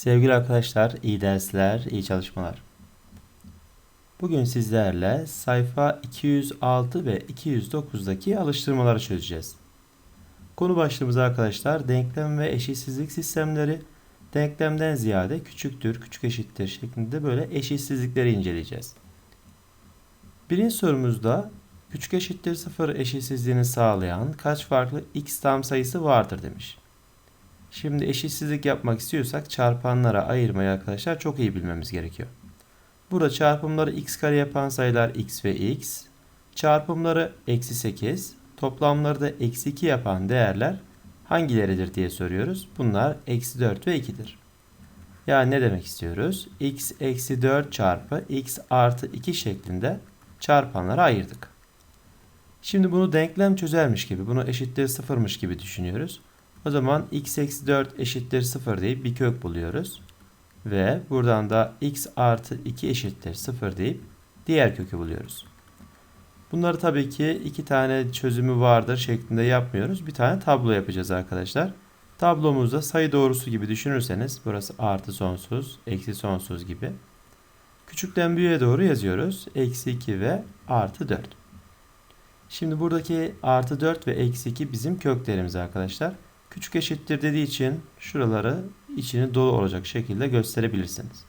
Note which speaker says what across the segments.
Speaker 1: Sevgili arkadaşlar, iyi dersler, iyi çalışmalar. Bugün sizlerle sayfa 206 ve 209'daki alıştırmaları çözeceğiz. Konu başlığımız arkadaşlar denklem ve eşitsizlik sistemleri. Denklemden ziyade küçüktür, küçük eşittir şeklinde böyle eşitsizlikleri inceleyeceğiz. Birinci sorumuzda küçük eşittir sıfır eşitsizliğini sağlayan kaç farklı x tam sayısı vardır demiş. Şimdi eşitsizlik yapmak istiyorsak çarpanlara ayırmayı arkadaşlar çok iyi bilmemiz gerekiyor. Burada çarpımları x kare yapan sayılar x ve x. Çarpımları eksi 8. Toplamları da eksi 2 yapan değerler hangileridir diye soruyoruz. Bunlar eksi 4 ve 2'dir. Yani ne demek istiyoruz? x eksi 4 çarpı x artı 2 şeklinde çarpanlara ayırdık. Şimdi bunu denklem çözermiş gibi, bunu eşittir sıfırmış gibi düşünüyoruz. O zaman x eksi 4 eşittir 0 deyip bir kök buluyoruz. Ve buradan da x artı 2 eşittir 0 deyip diğer kökü buluyoruz. Bunları tabii ki iki tane çözümü vardır şeklinde yapmıyoruz. Bir tane tablo yapacağız arkadaşlar. Tablomuzda sayı doğrusu gibi düşünürseniz burası artı sonsuz, eksi sonsuz gibi. Küçükten büyüğe doğru yazıyoruz. Eksi 2 ve artı 4. Şimdi buradaki artı 4 ve eksi 2 bizim köklerimiz arkadaşlar. Küçük eşittir dediği için şuraları içini dolu olacak şekilde gösterebilirsiniz.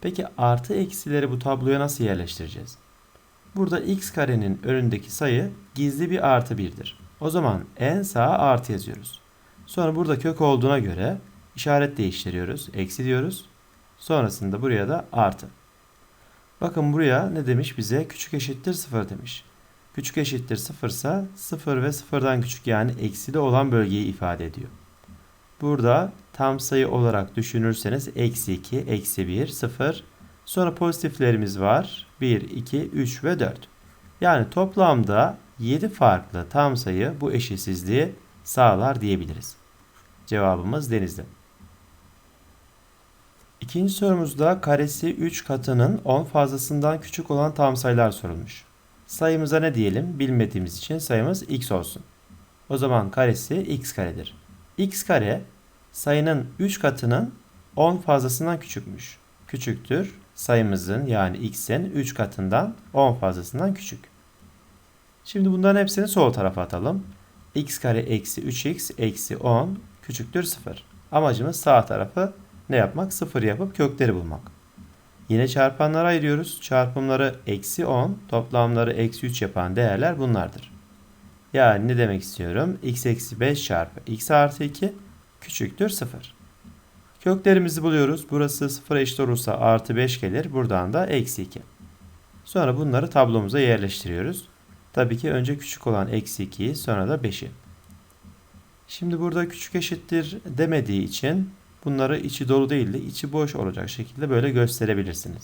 Speaker 1: Peki artı eksileri bu tabloya nasıl yerleştireceğiz? Burada x karenin önündeki sayı gizli bir artı birdir. O zaman en sağa artı yazıyoruz. Sonra burada kök olduğuna göre işaret değiştiriyoruz. Eksi diyoruz. Sonrasında buraya da artı. Bakın buraya ne demiş bize? Küçük eşittir 0 demiş. Küçük eşittir 0 ise 0 ve 0'dan küçük yani eksili olan bölgeyi ifade ediyor. Burada tam sayı olarak düşünürseniz eksi 2, eksi 1, 0. Sonra pozitiflerimiz var. 1, 2, 3 ve 4. Yani toplamda 7 farklı tam sayı bu eşitsizliği sağlar diyebiliriz. Cevabımız denizde. İkinci sorumuzda karesi 3 katının 10 fazlasından küçük olan tam sayılar sorulmuş. Sayımıza ne diyelim? Bilmediğimiz için sayımız x olsun. O zaman karesi x karedir. x kare sayının 3 katının 10 fazlasından küçükmüş. Küçüktür sayımızın yani x'in 3 katından 10 fazlasından küçük. Şimdi bunların hepsini sol tarafa atalım. x kare eksi 3x eksi 10 küçüktür 0. Amacımız sağ tarafı ne yapmak? 0 yapıp kökleri bulmak. Yine çarpanlara ayırıyoruz. Çarpımları eksi 10, toplamları eksi 3 yapan değerler bunlardır. Yani ne demek istiyorum? x eksi 5 çarpı x artı 2 küçüktür 0. Köklerimizi buluyoruz. Burası 0 eşit olursa artı 5 gelir. Buradan da eksi 2. Sonra bunları tablomuza yerleştiriyoruz. Tabii ki önce küçük olan eksi 2'yi sonra da 5'i. Şimdi burada küçük eşittir demediği için bunları içi dolu değil de içi boş olacak şekilde böyle gösterebilirsiniz.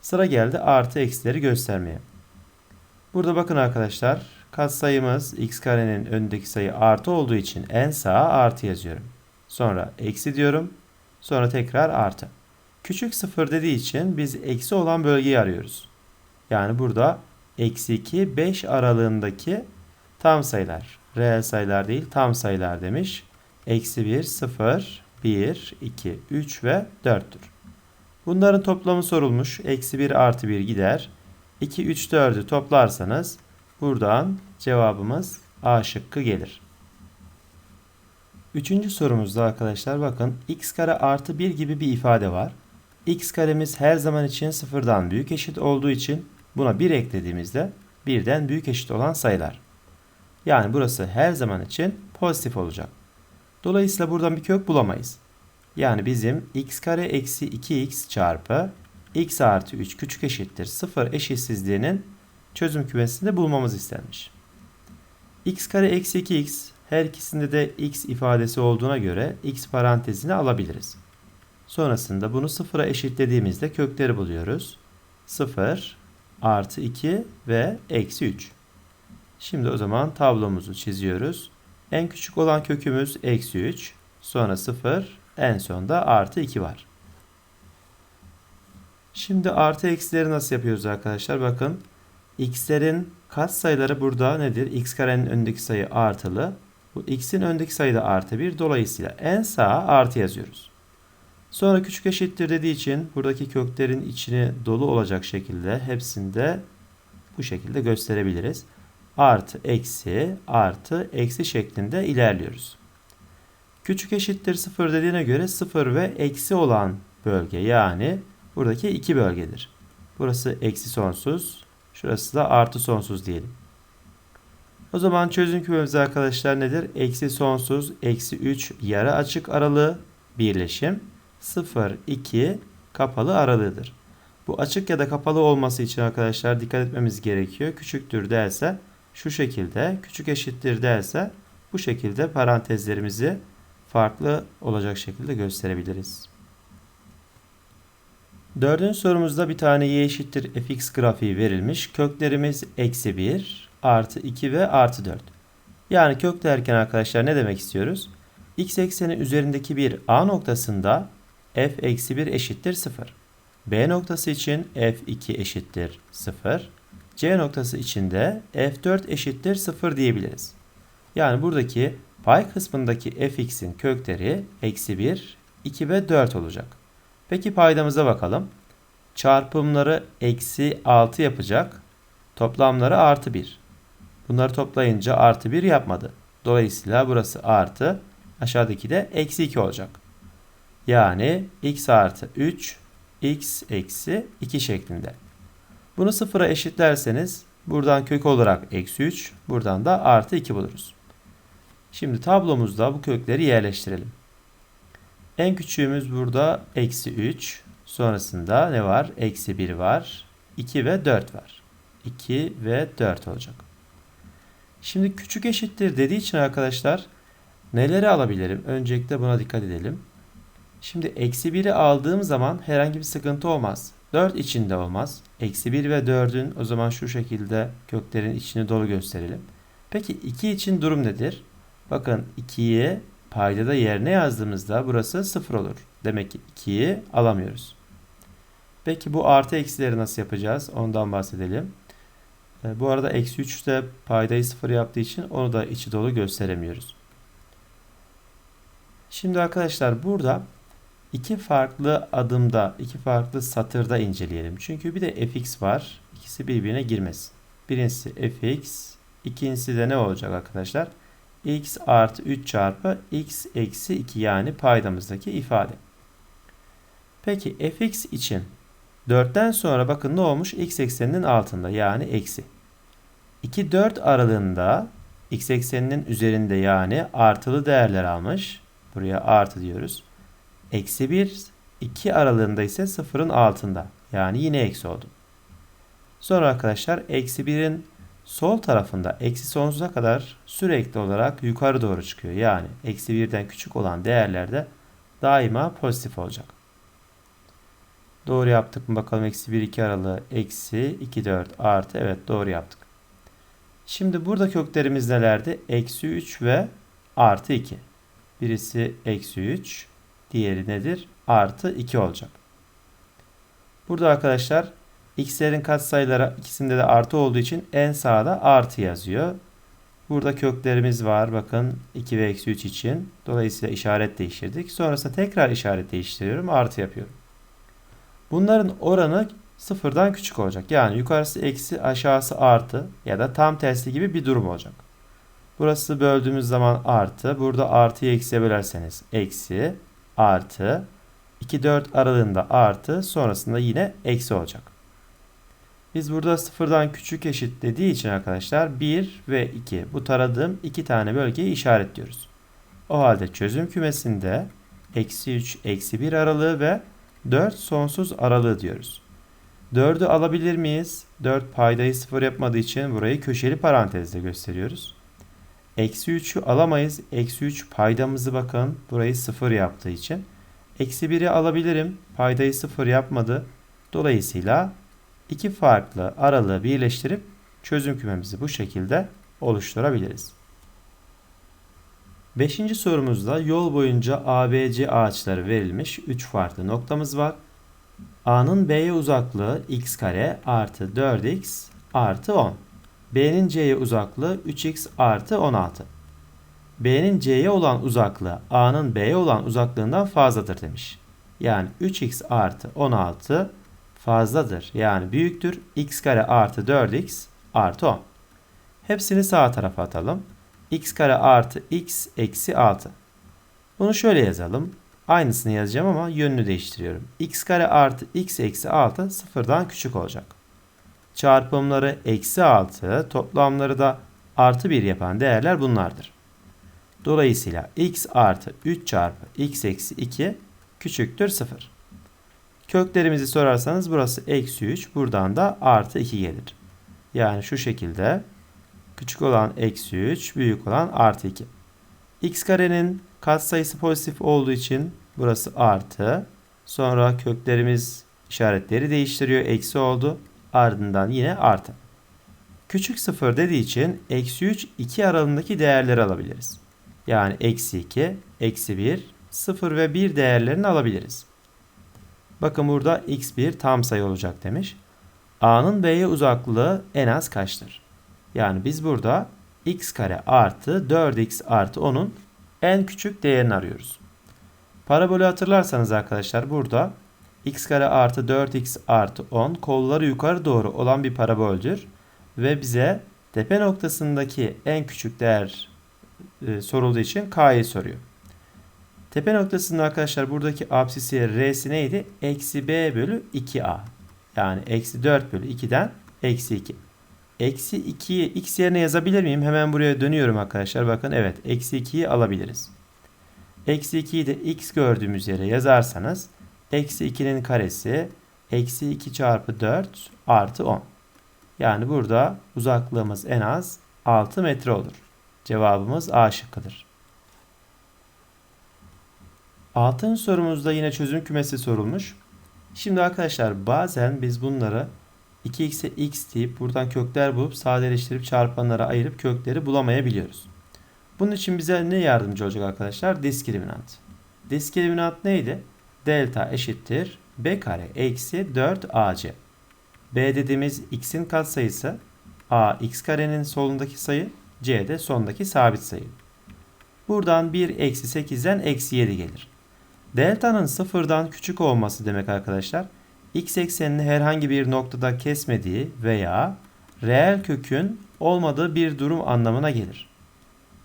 Speaker 1: Sıra geldi artı eksileri göstermeye. Burada bakın arkadaşlar katsayımız x karenin önündeki sayı artı olduğu için en sağa artı yazıyorum. Sonra eksi diyorum. Sonra tekrar artı. Küçük sıfır dediği için biz eksi olan bölgeyi arıyoruz. Yani burada eksi 2 5 aralığındaki tam sayılar. Reel sayılar değil tam sayılar demiş. Eksi 1 0 1, 2, 3 ve 4'tür. Bunların toplamı sorulmuş. Eksi 1 artı 1 gider. 2, 3, 4'ü toplarsanız buradan cevabımız A şıkkı gelir. Üçüncü sorumuzda arkadaşlar bakın x kare artı 1 gibi bir ifade var. x karemiz her zaman için sıfırdan büyük eşit olduğu için buna 1 eklediğimizde birden büyük eşit olan sayılar. Yani burası her zaman için pozitif olacak. Dolayısıyla buradan bir kök bulamayız. Yani bizim x kare eksi 2x çarpı x artı 3 küçük eşittir 0 eşitsizliğinin çözüm kümesinde bulmamız istenmiş. x kare eksi 2x her ikisinde de x ifadesi olduğuna göre x parantezini alabiliriz. Sonrasında bunu sıfıra eşitlediğimizde kökleri buluyoruz. 0 artı 2 ve eksi 3. Şimdi o zaman tablomuzu çiziyoruz. En küçük olan kökümüz eksi 3. Sonra 0. En sonda artı 2 var. Şimdi artı eksileri nasıl yapıyoruz arkadaşlar? Bakın x'lerin sayıları burada nedir? x karenin önündeki sayı artılı. Bu x'in önündeki sayı da artı 1. Dolayısıyla en sağa artı yazıyoruz. Sonra küçük eşittir dediği için buradaki köklerin içine dolu olacak şekilde hepsinde bu şekilde gösterebiliriz. Artı, eksi, artı, eksi şeklinde ilerliyoruz. Küçük eşittir 0 dediğine göre 0 ve eksi olan bölge yani buradaki iki bölgedir. Burası eksi sonsuz, şurası da artı sonsuz diyelim. O zaman çözüm kümemiz arkadaşlar nedir? Eksi sonsuz, eksi 3 yarı açık aralığı birleşim 0, 2 kapalı aralığıdır. Bu açık ya da kapalı olması için arkadaşlar dikkat etmemiz gerekiyor. Küçüktür derse şu şekilde, küçük eşittir derse bu şekilde parantezlerimizi farklı olacak şekilde gösterebiliriz. Dördüncü sorumuzda bir tane y eşittir fx grafiği verilmiş. Köklerimiz eksi 1, artı 2 ve artı 4. Yani kök derken arkadaşlar ne demek istiyoruz? x ekseni üzerindeki bir a noktasında f eksi 1 eşittir 0. B noktası için f2 eşittir 0. C noktası için de f4 eşittir 0 diyebiliriz. Yani buradaki pay kısmındaki fx'in kökleri eksi 1, 2 ve 4 olacak. Peki paydamıza bakalım. Çarpımları eksi 6 yapacak. Toplamları artı 1. Bunları toplayınca artı 1 yapmadı. Dolayısıyla burası artı. Aşağıdaki de eksi 2 olacak. Yani x artı 3 x eksi 2 şeklinde. Bunu sıfıra eşitlerseniz buradan kök olarak eksi 3 buradan da artı 2 buluruz. Şimdi tablomuzda bu kökleri yerleştirelim. En küçüğümüz burada eksi 3. Sonrasında ne var? Eksi 1 var. 2 ve 4 var. 2 ve 4 olacak. Şimdi küçük eşittir dediği için arkadaşlar neleri alabilirim? Öncelikle buna dikkat edelim. Şimdi eksi 1'i aldığım zaman herhangi bir sıkıntı olmaz. 4 içinde olmaz. Eksi 1 ve 4'ün o zaman şu şekilde köklerin içini dolu gösterelim. Peki 2 için durum nedir? Bakın 2'yi paydada yerine yazdığımızda burası 0 olur. Demek ki 2'yi alamıyoruz. Peki bu artı eksileri nasıl yapacağız? Ondan bahsedelim. E, bu arada eksi 3 de paydayı 0 yaptığı için onu da içi dolu gösteremiyoruz. Şimdi arkadaşlar burada iki farklı adımda, iki farklı satırda inceleyelim. Çünkü bir de fx var. İkisi birbirine girmez. Birincisi fx, ikincisi de ne olacak arkadaşlar? x artı 3 çarpı x eksi 2 yani paydamızdaki ifade. Peki fx için 4'ten sonra bakın ne olmuş? x ekseninin altında yani eksi. 2 4 aralığında x ekseninin üzerinde yani artılı değerler almış. Buraya artı diyoruz. Eksi 1 2 aralığında ise sıfırın altında. Yani yine eksi oldu. Sonra arkadaşlar eksi 1'in sol tarafında eksi sonsuza kadar sürekli olarak yukarı doğru çıkıyor. Yani eksi 1'den küçük olan değerlerde daima pozitif olacak. Doğru yaptık mı bakalım eksi 1 2 aralığı eksi 2 4 artı evet doğru yaptık. Şimdi burada köklerimiz nelerdi? Eksi 3 ve artı 2. Birisi eksi 3 diğeri nedir? Artı 2 olacak. Burada arkadaşlar x'lerin katsayıları ikisinde de artı olduğu için en sağda artı yazıyor. Burada köklerimiz var. Bakın 2 ve eksi 3 için. Dolayısıyla işaret değiştirdik. Sonrasında tekrar işaret değiştiriyorum. Artı yapıyorum. Bunların oranı sıfırdan küçük olacak. Yani yukarısı eksi aşağısı artı ya da tam tersi gibi bir durum olacak. Burası böldüğümüz zaman artı. Burada artıyı eksiye bölerseniz eksi artı 2 4 aralığında artı sonrasında yine eksi olacak. Biz burada sıfırdan küçük eşit dediği için arkadaşlar 1 ve 2 bu taradığım iki tane bölgeyi işaretliyoruz. O halde çözüm kümesinde eksi 3 eksi 1 aralığı ve 4 sonsuz aralığı diyoruz. 4'ü alabilir miyiz? 4 paydayı sıfır yapmadığı için burayı köşeli parantezle gösteriyoruz. Eksi 3'ü alamayız. Eksi 3 paydamızı bakın burayı sıfır yaptığı için. Eksi 1'i alabilirim. Paydayı sıfır yapmadı. Dolayısıyla iki farklı aralığı birleştirip çözüm kümemizi bu şekilde oluşturabiliriz. Beşinci sorumuzda yol boyunca ABC ağaçları verilmiş 3 farklı noktamız var. A'nın B'ye uzaklığı x kare artı 4x artı 10. B'nin C'ye uzaklığı 3x artı 16. B'nin C'ye olan uzaklığı A'nın B'ye olan uzaklığından fazladır demiş. Yani 3x artı 16 fazladır. Yani büyüktür. x kare artı 4x artı 10. Hepsini sağ tarafa atalım. x kare artı x eksi 6. Bunu şöyle yazalım. Aynısını yazacağım ama yönünü değiştiriyorum. x kare artı x eksi 6 sıfırdan küçük olacak. Çarpımları eksi 6, toplamları da artı 1 yapan değerler bunlardır. Dolayısıyla x artı 3 çarpı x eksi 2 küçüktür 0. Köklerimizi sorarsanız burası eksi 3. Buradan da artı 2 gelir. Yani şu şekilde küçük olan eksi 3, büyük olan artı 2. x karenin katsayısı pozitif olduğu için burası artı. Sonra köklerimiz işaretleri değiştiriyor. Eksi oldu. Ardından yine artı. Küçük sıfır dediği için eksi 3, 2 aralığındaki değerleri alabiliriz. Yani eksi 2, eksi 1, 0 ve 1 değerlerini alabiliriz. Bakın burada x1 tam sayı olacak demiş. A'nın B'ye uzaklığı en az kaçtır? Yani biz burada x kare artı 4x artı 10'un en küçük değerini arıyoruz. Parabolü hatırlarsanız arkadaşlar burada x kare artı 4x artı 10 kolları yukarı doğru olan bir paraboldür. Ve bize tepe noktasındaki en küçük değer e, sorulduğu için k'yı soruyor. Tepe noktasında arkadaşlar buradaki absisiye r'si neydi? Eksi b bölü 2a. Yani eksi 4 bölü 2'den eksi 2. Eksi 2'yi x yerine yazabilir miyim? Hemen buraya dönüyorum arkadaşlar. Bakın evet eksi 2'yi alabiliriz. Eksi 2'yi de x gördüğümüz yere yazarsanız eksi 2'nin karesi eksi 2 çarpı 4 artı 10. Yani burada uzaklığımız en az 6 metre olur. Cevabımız A şıkkıdır. Altıncı sorumuzda yine çözüm kümesi sorulmuş. Şimdi arkadaşlar bazen biz bunları 2x'e x deyip buradan kökler bulup sadeleştirip çarpanlara ayırıp kökleri bulamayabiliyoruz. Bunun için bize ne yardımcı olacak arkadaşlar? Diskriminant. Diskriminant neydi? Delta eşittir b kare eksi 4ac. b dediğimiz x'in katsayısı a x karenin solundaki sayı c de sondaki sabit sayı. Buradan 1 eksi 8'den eksi 7 gelir. Delta'nın sıfırdan küçük olması demek arkadaşlar x eksenini herhangi bir noktada kesmediği veya reel kökün olmadığı bir durum anlamına gelir.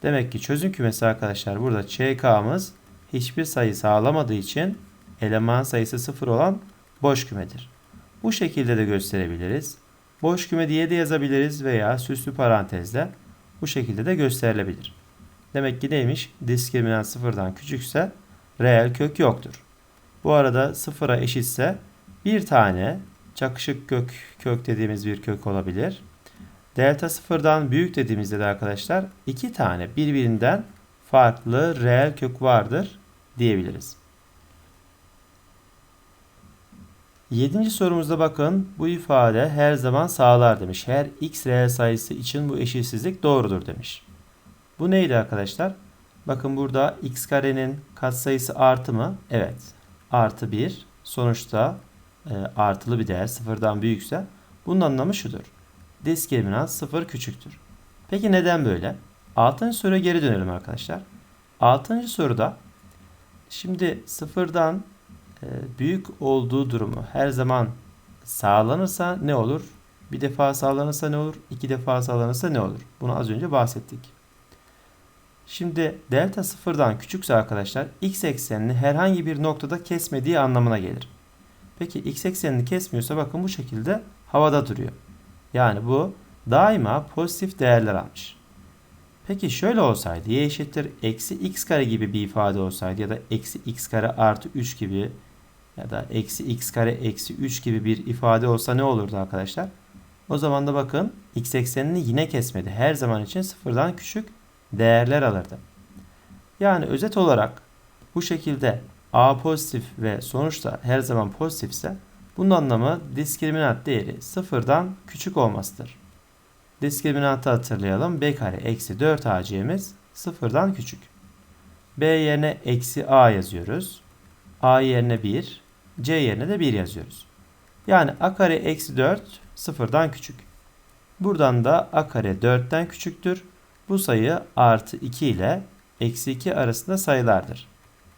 Speaker 1: Demek ki çözüm kümesi arkadaşlar burada ÇK'mız hiçbir sayı sağlamadığı için eleman sayısı sıfır olan boş kümedir. Bu şekilde de gösterebiliriz. Boş küme diye de yazabiliriz veya süslü parantezle bu şekilde de gösterilebilir. Demek ki neymiş? Diskriminant sıfırdan küçükse reel kök yoktur. Bu arada sıfıra eşitse bir tane çakışık kök, kök dediğimiz bir kök olabilir. Delta sıfırdan büyük dediğimizde de arkadaşlar iki tane birbirinden farklı reel kök vardır diyebiliriz. Yedinci sorumuzda bakın bu ifade her zaman sağlar demiş. Her x reel sayısı için bu eşitsizlik doğrudur demiş. Bu neydi arkadaşlar? Bakın burada x karenin katsayısı artı mı? Evet. Artı 1. Sonuçta e, artılı bir değer sıfırdan büyükse bunun anlamı şudur. Diskriminant sıfır küçüktür. Peki neden böyle? Altıncı soruya geri dönelim arkadaşlar. Altıncı soruda şimdi sıfırdan büyük olduğu durumu her zaman sağlanırsa ne olur? Bir defa sağlanırsa ne olur? İki defa sağlanırsa ne olur? Bunu az önce bahsettik. Şimdi delta sıfırdan küçükse arkadaşlar x eksenini herhangi bir noktada kesmediği anlamına gelir. Peki x eksenini kesmiyorsa bakın bu şekilde havada duruyor. Yani bu daima pozitif değerler almış. Peki şöyle olsaydı y eşittir eksi x kare gibi bir ifade olsaydı ya da eksi x kare artı 3 gibi ya da eksi x kare eksi 3 gibi bir ifade olsa ne olurdu arkadaşlar? O zaman da bakın x eksenini yine kesmedi. Her zaman için sıfırdan küçük değerler alırdı. Yani özet olarak bu şekilde A pozitif ve sonuçta her zaman pozitifse bunun anlamı diskriminant değeri sıfırdan küçük olmasıdır. Diskriminantı hatırlayalım. B kare eksi 4 AC'miz sıfırdan küçük. B yerine eksi A yazıyoruz. A yerine 1. C yerine de 1 yazıyoruz. Yani A kare eksi 4 sıfırdan küçük. Buradan da A kare 4'ten küçüktür. Bu sayı artı 2 ile eksi 2 arasında sayılardır.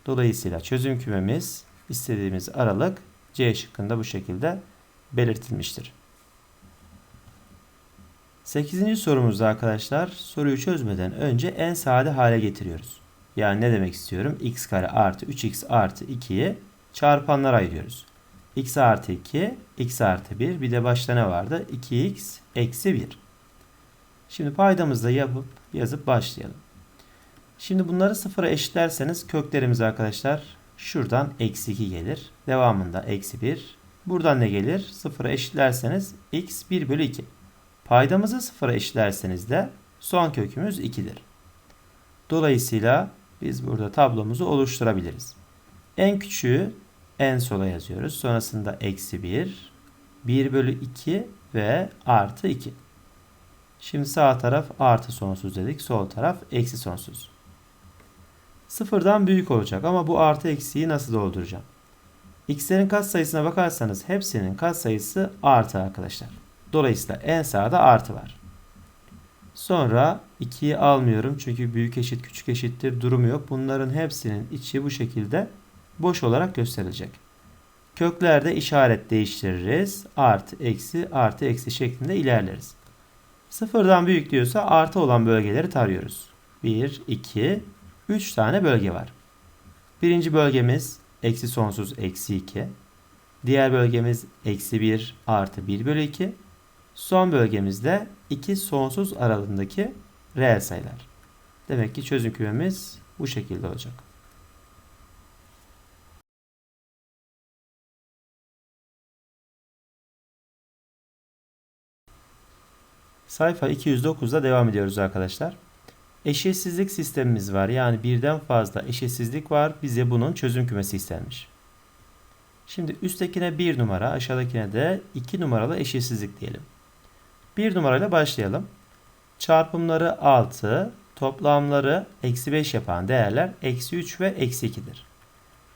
Speaker 1: Dolayısıyla çözüm kümemiz istediğimiz aralık C şıkkında bu şekilde belirtilmiştir. 8. sorumuzda arkadaşlar soruyu çözmeden önce en sade hale getiriyoruz. Yani ne demek istiyorum? x kare artı 3x artı 2'yi çarpanlara ayırıyoruz. x artı 2, x artı 1 bir de başta ne vardı? 2x eksi 1. Şimdi paydamızda yapıp yazıp başlayalım. Şimdi bunları sıfıra eşitlerseniz köklerimiz arkadaşlar şuradan eksi 2 gelir. Devamında eksi 1. Buradan ne gelir? Sıfıra eşitlerseniz x 1 bölü 2. Paydamızı sıfıra eşitlerseniz de son kökümüz 2'dir. Dolayısıyla biz burada tablomuzu oluşturabiliriz. En küçüğü en sola yazıyoruz. Sonrasında eksi 1, 1 bölü 2 ve artı 2. Şimdi sağ taraf artı sonsuz dedik. Sol taraf eksi sonsuz. Sıfırdan büyük olacak ama bu artı eksiği nasıl dolduracağım? X'lerin katsayısına bakarsanız hepsinin katsayısı artı arkadaşlar. Dolayısıyla en sağda artı var. Sonra 2'yi almıyorum çünkü büyük eşit küçük eşittir durumu yok. Bunların hepsinin içi bu şekilde boş olarak gösterilecek. Köklerde işaret değiştiririz. Artı eksi artı eksi şeklinde ilerleriz. Sıfırdan büyük diyorsa artı olan bölgeleri tarıyoruz. 1, 2, 3 tane bölge var. Birinci bölgemiz eksi sonsuz eksi 2. Diğer bölgemiz eksi 1 artı 1 bölü 2. Son bölgemizde iki sonsuz aralığındaki reel sayılar. Demek ki çözüm kümemiz bu şekilde olacak. Sayfa 209'da devam ediyoruz arkadaşlar. Eşitsizlik sistemimiz var. Yani birden fazla eşitsizlik var. Bize bunun çözüm kümesi istenmiş. Şimdi üsttekine 1 numara, aşağıdakine de 2 numaralı eşitsizlik diyelim. 1 numarayla başlayalım. Çarpımları 6, toplamları eksi 5 yapan değerler eksi 3 ve eksi 2'dir.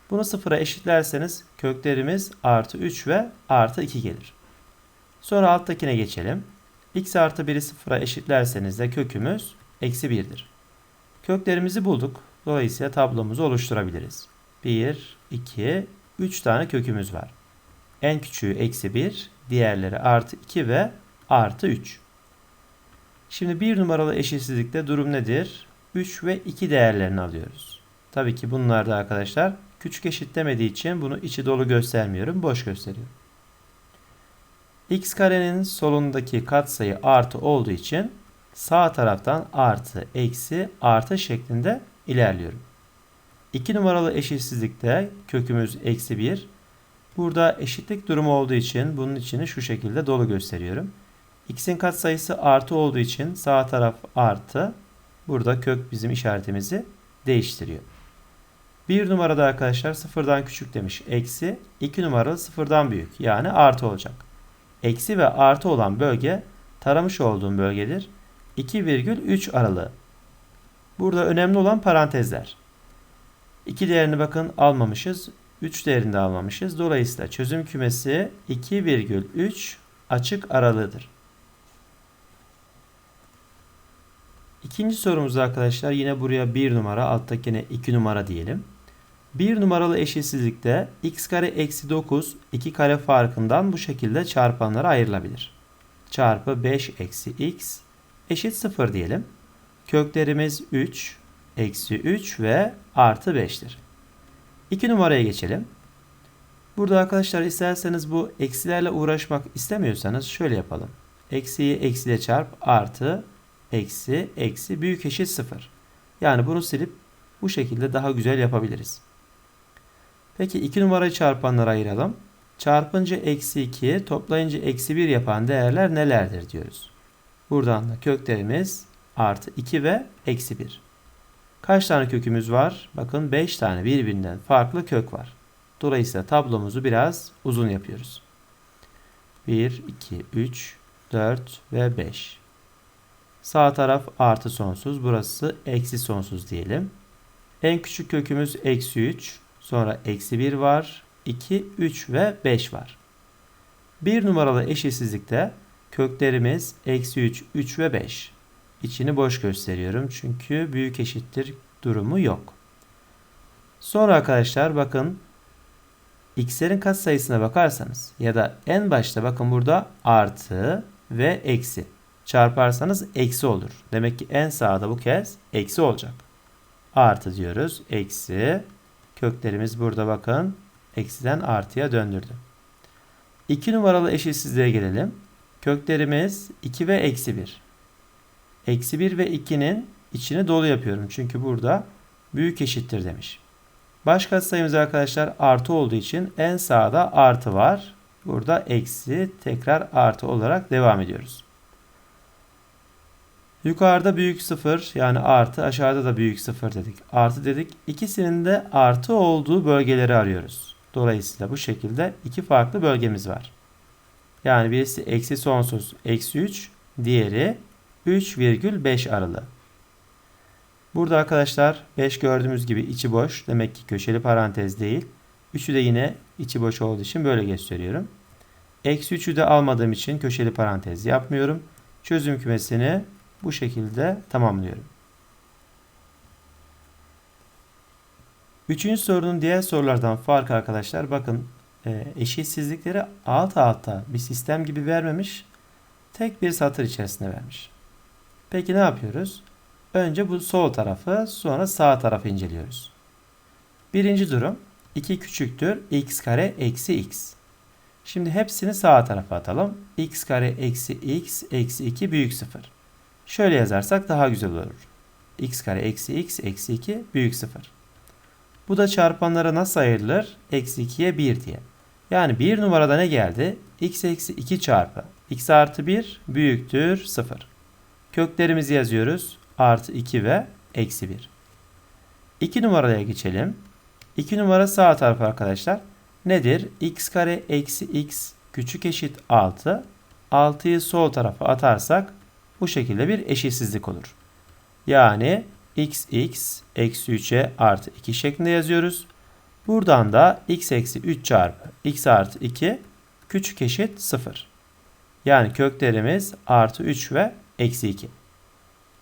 Speaker 1: Bunu sıfıra eşitlerseniz köklerimiz artı 3 ve artı 2 gelir. Sonra alttakine geçelim. x artı 1'i sıfıra eşitlerseniz de kökümüz eksi 1'dir. Köklerimizi bulduk. Dolayısıyla tablomuzu oluşturabiliriz. 1, 2, 3 tane kökümüz var. En küçüğü eksi 1, diğerleri artı 2 ve artı 3. Şimdi bir numaralı eşitsizlikte durum nedir? 3 ve 2 değerlerini alıyoruz. Tabii ki bunlarda arkadaşlar küçük eşit demediği için bunu içi dolu göstermiyorum. Boş gösteriyorum. x karenin solundaki katsayı artı olduğu için sağ taraftan artı, eksi, artı şeklinde ilerliyorum. 2 numaralı eşitsizlikte kökümüz eksi 1. Burada eşitlik durumu olduğu için bunun içini şu şekilde dolu gösteriyorum. X'in katsayısı artı olduğu için sağ taraf artı. Burada kök bizim işaretimizi değiştiriyor. Bir numarada arkadaşlar sıfırdan küçük demiş. Eksi. iki numaralı sıfırdan büyük. Yani artı olacak. Eksi ve artı olan bölge taramış olduğum bölgedir. 2,3 aralığı. Burada önemli olan parantezler. 2 değerini bakın almamışız. 3 değerini de almamışız. Dolayısıyla çözüm kümesi 2,3 açık aralığıdır. İkinci sorumuz arkadaşlar yine buraya 1 numara alttakine 2 numara diyelim. 1 numaralı eşitsizlikte x kare eksi 9 2 kare farkından bu şekilde çarpanlara ayrılabilir. Çarpı 5 eksi x eşit 0 diyelim. Köklerimiz 3, eksi 3 ve artı 5'tir. 2 numaraya geçelim. Burada arkadaşlar isterseniz bu eksilerle uğraşmak istemiyorsanız şöyle yapalım. Eksiyi eksiyle çarp artı eksi eksi büyük eşit 0. Yani bunu silip bu şekilde daha güzel yapabiliriz. Peki 2 numarayı çarpanlara ayıralım. Çarpınca eksi 2, toplayınca eksi 1 yapan değerler nelerdir diyoruz. Buradan da köklerimiz artı 2 ve eksi 1. Kaç tane kökümüz var? Bakın 5 tane birbirinden farklı kök var. Dolayısıyla tablomuzu biraz uzun yapıyoruz. 1, 2, 3, 4 ve 5. Sağ taraf artı sonsuz. Burası eksi sonsuz diyelim. En küçük kökümüz eksi 3. Sonra eksi 1 var. 2, 3 ve 5 var. Bir numaralı eşitsizlikte köklerimiz eksi 3, 3 ve 5. İçini boş gösteriyorum çünkü büyük eşittir durumu yok. Sonra arkadaşlar bakın x'lerin katsayısına bakarsanız ya da en başta bakın burada artı ve eksi çarparsanız eksi olur. Demek ki en sağda bu kez eksi olacak. Artı diyoruz. Eksi. Köklerimiz burada bakın. Eksiden artıya döndürdü. 2 numaralı eşitsizliğe gelelim. Köklerimiz 2 ve eksi 1. Eksi 1 ve 2'nin içini dolu yapıyorum. Çünkü burada büyük eşittir demiş. Baş katsayımız arkadaşlar artı olduğu için en sağda artı var. Burada eksi tekrar artı olarak devam ediyoruz. Yukarıda büyük sıfır yani artı aşağıda da büyük sıfır dedik. Artı dedik. İkisinin de artı olduğu bölgeleri arıyoruz. Dolayısıyla bu şekilde iki farklı bölgemiz var. Yani birisi eksi sonsuz eksi 3 diğeri 3,5 aralığı. Burada arkadaşlar 5 gördüğümüz gibi içi boş. Demek ki köşeli parantez değil. 3'ü de yine içi boş olduğu için böyle gösteriyorum. Eksi 3'ü de almadığım için köşeli parantez yapmıyorum. Çözüm kümesini bu şekilde tamamlıyorum. Üçüncü sorunun diğer sorulardan farkı arkadaşlar bakın e, eşitsizlikleri alt alta bir sistem gibi vermemiş. Tek bir satır içerisinde vermiş. Peki ne yapıyoruz? Önce bu sol tarafı sonra sağ tarafı inceliyoruz. Birinci durum 2 küçüktür x kare eksi x. Şimdi hepsini sağ tarafa atalım. x kare eksi x eksi 2 büyük 0. Şöyle yazarsak daha güzel olur. x kare eksi x eksi 2 büyük 0. Bu da çarpanlara nasıl ayrılır? Eksi 2'ye 1 diye. Yani bir numarada ne geldi? x eksi 2 çarpı x artı 1 büyüktür 0. Köklerimizi yazıyoruz. Artı 2 ve eksi 1. 2 numaraya geçelim. 2 numara sağ taraf arkadaşlar. Nedir? x kare eksi x küçük eşit 6. 6'yı sol tarafa atarsak bu şekilde bir eşitsizlik olur. Yani x x eksi 3'e artı 2 şeklinde yazıyoruz. Buradan da x eksi 3 çarpı x artı 2 küçük eşit 0. Yani köklerimiz artı 3 ve eksi 2.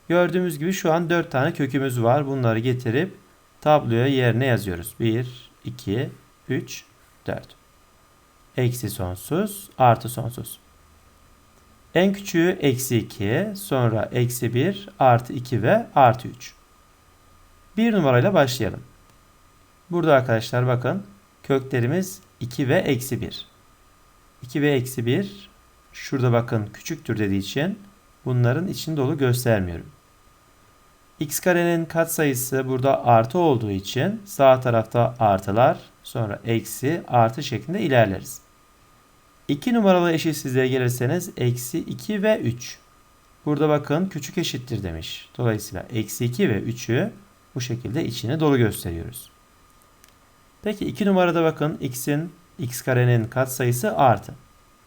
Speaker 1: Gördüğümüz gibi şu an 4 tane kökümüz var. Bunları getirip tabloya yerine yazıyoruz. 1, 2, 3, 4. Eksi sonsuz, artı sonsuz. En küçüğü eksi 2, sonra eksi 1, artı 2 ve artı 3. Bir numarayla başlayalım. Burada arkadaşlar bakın köklerimiz 2 ve eksi 1. 2 ve eksi 1 şurada bakın küçüktür dediği için bunların için dolu göstermiyorum. x karenin katsayısı burada artı olduğu için sağ tarafta artılar sonra eksi artı şeklinde ilerleriz. 2 numaralı eşitsizliğe gelirseniz eksi 2 ve 3. Burada bakın küçük eşittir demiş. Dolayısıyla eksi 2 ve 3'ü bu şekilde içine dolu gösteriyoruz. Peki 2 numarada bakın x'in x karenin katsayısı artı.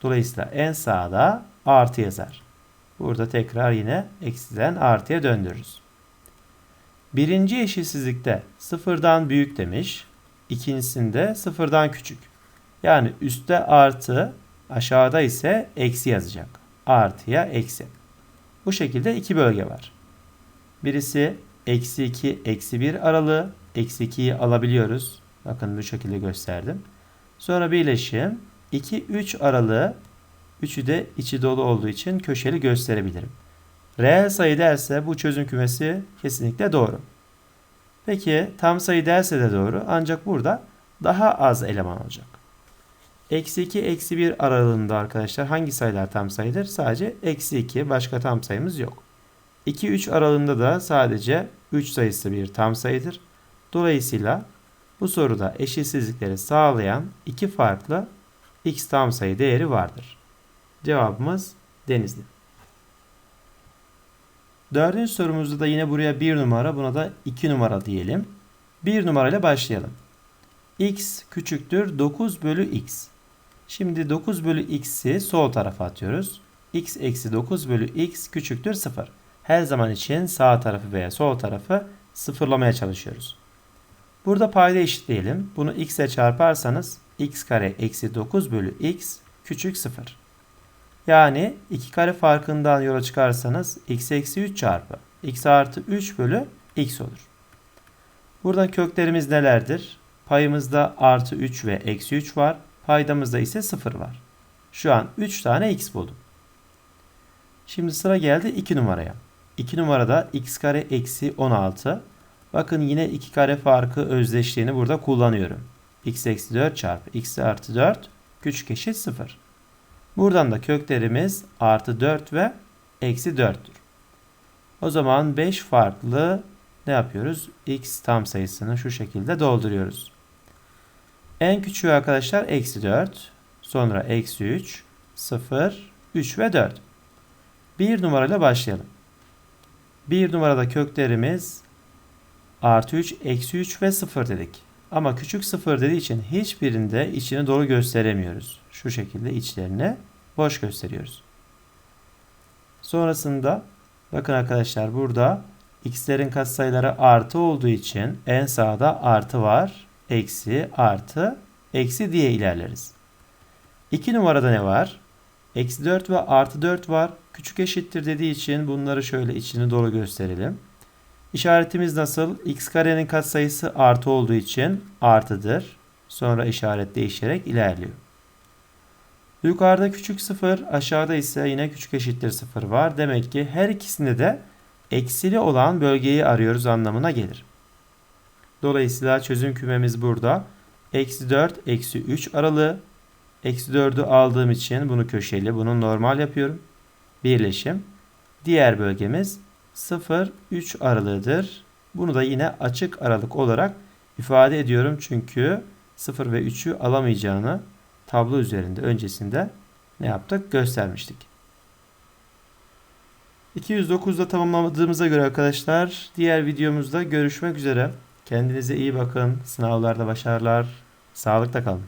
Speaker 1: Dolayısıyla en sağda artı yazar. Burada tekrar yine eksiden artıya döndürürüz. Birinci eşitsizlikte sıfırdan büyük demiş. İkincisinde sıfırdan küçük. Yani üstte artı aşağıda ise eksi yazacak. Artıya eksi. Bu şekilde iki bölge var. Birisi eksi 2, eksi 1 aralığı. Eksi 2'yi alabiliyoruz. Bakın bu şekilde gösterdim. Sonra birleşim 2, 3 aralığı. Üçü de içi dolu olduğu için köşeli gösterebilirim. Reel sayı derse bu çözüm kümesi kesinlikle doğru. Peki tam sayı derse de doğru ancak burada daha az eleman olacak. Eksi 2, eksi 1 aralığında arkadaşlar hangi sayılar tam sayıdır? Sadece eksi 2 başka tam sayımız yok. 2, 3 aralığında da sadece 3 sayısı bir tam sayıdır. Dolayısıyla bu soruda eşitsizlikleri sağlayan iki farklı x tam sayı değeri vardır. Cevabımız Denizli. Dördüncü sorumuzda da yine buraya 1 numara buna da 2 numara diyelim. 1 numarayla başlayalım. x küçüktür 9 bölü x. Şimdi 9 bölü x'i sol tarafa atıyoruz. x eksi 9 bölü x küçüktür 0. Her zaman için sağ tarafı veya sol tarafı sıfırlamaya çalışıyoruz. Burada payda eşitleyelim. Bunu x ile çarparsanız x kare eksi 9 bölü x küçük 0. Yani 2 kare farkından yola çıkarsanız x eksi 3 çarpı x artı 3 bölü x olur. Buradan köklerimiz nelerdir? Payımızda artı 3 ve eksi 3 var. Paydamızda ise 0 var. Şu an 3 tane x buldum. Şimdi sıra geldi 2 numaraya. 2 numarada x kare eksi 16. Bakın yine 2 kare farkı özdeşliğini burada kullanıyorum. x eksi 4 çarpı x artı 4 küçük eşit 0. Buradan da köklerimiz artı 4 ve eksi 4'tür. O zaman 5 farklı ne yapıyoruz? x tam sayısını şu şekilde dolduruyoruz. En küçüğü arkadaşlar eksi 4. Sonra eksi 3, 0, 3 ve 4. Bir numarayla başlayalım. Bir numarada köklerimiz artı 3, eksi 3 ve 0 dedik. Ama küçük 0 dediği için hiçbirinde içini dolu gösteremiyoruz. Şu şekilde içlerini boş gösteriyoruz. Sonrasında bakın arkadaşlar burada x'lerin katsayıları artı olduğu için en sağda artı var. Eksi, artı, eksi diye ilerleriz. 2 numarada ne var? Eksi 4 ve artı 4 var. Küçük eşittir dediği için bunları şöyle içini dolu gösterelim. İşaretimiz nasıl? x karenin katsayısı artı olduğu için artıdır. Sonra işaret değişerek ilerliyor. Yukarıda küçük 0, aşağıda ise yine küçük eşittir 0 var. Demek ki her ikisinde de eksili olan bölgeyi arıyoruz anlamına gelir. Dolayısıyla çözüm kümemiz burada. Eksi 4, eksi 3 aralığı. Eksi 4'ü aldığım için bunu köşeli, bunu normal yapıyorum. Birleşim. Diğer bölgemiz 0, 3 aralığıdır. Bunu da yine açık aralık olarak ifade ediyorum. Çünkü 0 ve 3'ü alamayacağını tablo üzerinde öncesinde ne yaptık? Göstermiştik. 209'da tamamladığımıza göre arkadaşlar diğer videomuzda görüşmek üzere. Kendinize iyi bakın. Sınavlarda başarılar. Sağlıkla kalın.